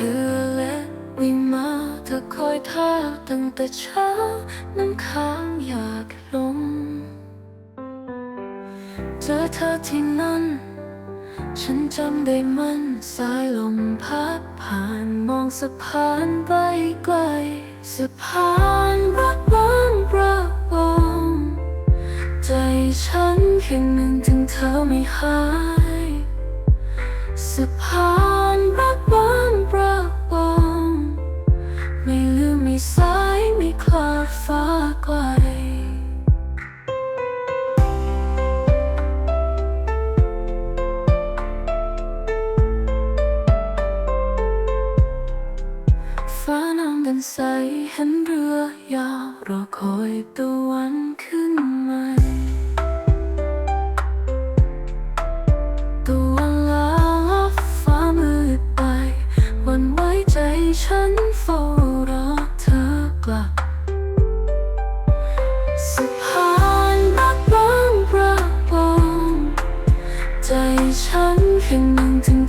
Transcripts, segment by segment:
เรือเล็กวิ่งมาเธอคอยท่าตั้งแต่เช้า น้ำค้างอยากลงเจอเธอที่นั่น ฉันจำได้มันสายลมพัดผ่านมองสะพานไปไกลสะพานรักบ้างระวงใจฉันแค่หนึ่งถึงเธอไม่หายสะพาน ฟ้าไกลฟ้าน้ำกันใสเห็นเรือยาวรอคอยตะวันขึ้นใหม่ตะวันลาฟ้ามืดไปวันไว้ใจฉัน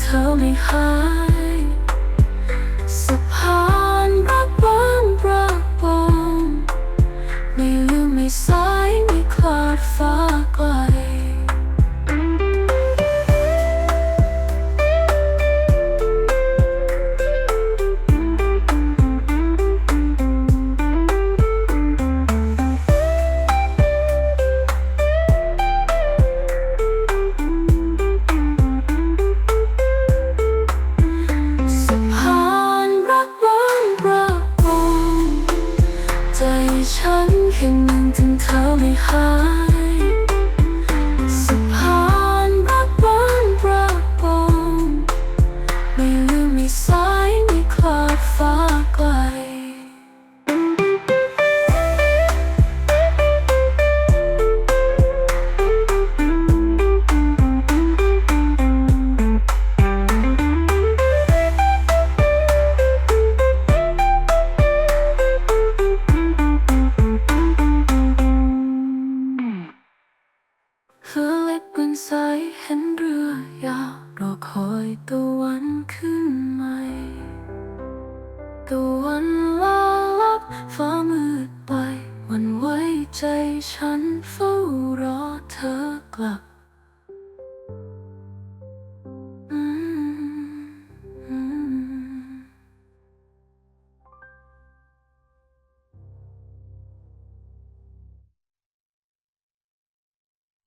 นึ่งถึ ฉันแค่หนึ่งถึงเธอไม่หา ใสเห็นเรือยาวรอคอยตะวันขึ้นใหม่ตะวันลาลับฟ้ามืดไปวันไว้ใจฉันเฝ้ารอเธอกลับ